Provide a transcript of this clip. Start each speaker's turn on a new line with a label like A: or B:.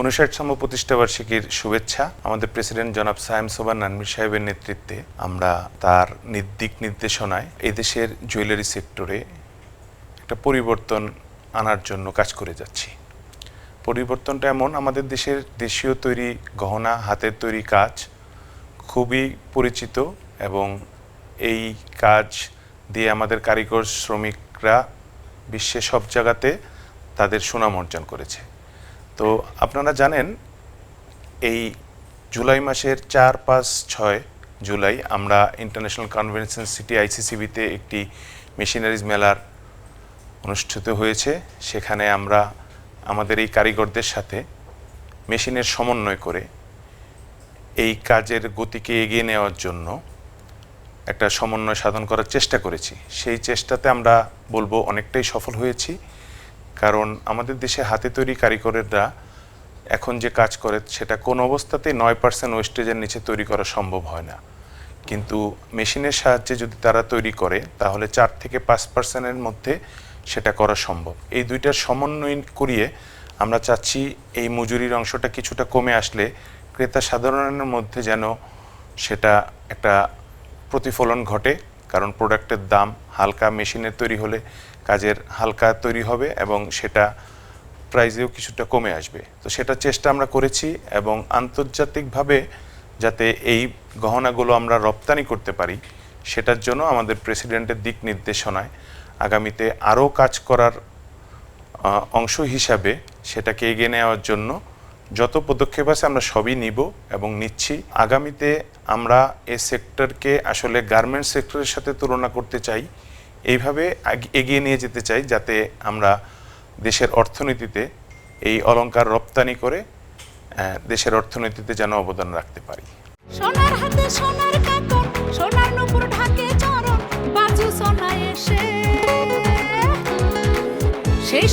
A: উনষাটতম প্রতিষ্ঠাবার্ষিকীর শুভেচ্ছা। আমাদের প্রেসিডেন্ট জনাব সায়েম সোবান নানমির সাহেবের নেতৃত্বে আমরা তার নির্দিক নির্দেশনায় এদেশের জুয়েলারি সেক্টরে একটা পরিবর্তন আনার জন্য কাজ করে যাচ্ছি। পরিবর্তনটা এমন, আমাদের দেশের দেশীয় তৈরি গহনা, হাতের তৈরি কাজ খুবই পরিচিত এবং এই কাজ দিয়ে আমাদের কারিগর শ্রমিকরা বিশ্বে সব জায়গাতে তাদের সুনাম অর্জন করেছে। তো আপনারা জানেন, এই জুলাই মাসের চার পাঁচ ছয় জুলাই আমরা ইন্টারন্যাশনাল কনভেনশন সিটি আইসিসিবিতে একটি মেশিনারিজ মেলার অনুষ্ঠিত হয়েছে। সেখানে আমরা আমাদের এই কারিগরদের সাথে মেশিনের সমন্বয় করে এই কাজের গতিকে এগিয়ে নেওয়ার জন্য একটা সমন্বয় সাধন করার চেষ্টা করেছি। সেই চেষ্টাতে আমরা বলব অনেকটাই সফল হয়েছি। কারণ আমাদের দেশে হাতে তৈরি কারিগরেরা এখন যে কাজ করে সেটা কোন অবস্থাতেই নয় পার্সেন্ট ওয়েস্টেজের নিচে তৈরি করা সম্ভব হয় না। কিন্তু মেশিনের সাহায্যে যদি তারা তৈরি করে, তাহলে চার থেকে পাঁচ পার্সেন্টের মধ্যে সেটা করা সম্ভব। এই দুইটার সমন্বয় করিয়ে আমরা চাচ্ছি এই মজুরির অংশটা কিছুটা কমে আসলে ক্রেতা সাধারণের মধ্যে যেন সেটা একটা প্রতিফলন ঘটে। কারণ প্রোডাক্টের দাম হালকা মেশিনের তৈরি হলে কাজের হালকা তৈরি হবে এবং সেটা প্রাইজেও কিছুটা কমে আসবে। তো সেটা চেষ্টা আমরা করেছি এবং আন্তর্জাতিকভাবে যাতে এই গহনাগুলো আমরা রপ্তানি করতে পারি, সেটার জন্য আমাদের প্রেসিডেন্টের দিক নির্দেশনায় আগামীতে আরও কাজ করার অংশ হিসাবে সেটাকে এগিয়ে নেওয়ার জন্য যত পদক্ষেপ আছে আমরা সবই নিব এবং নিচ্ছি। আগামীতে আমরা এ সেক্টরকে আসলে গার্মেন্টস সেক্টরের সাথে তুলনা করতে চাই। এইভাবে এগিয়ে নিয়ে যেতে চাই যাতে আমরা দেশের অর্থনীতিতে এই অলংকার রপ্তানি করে দেশের অর্থনীতিতে যেন অবদান রাখতে পারি।
B: সোনার হাতে সোনার সোনার ঢাকে চরণ, বাজু সোনা এসে। সেই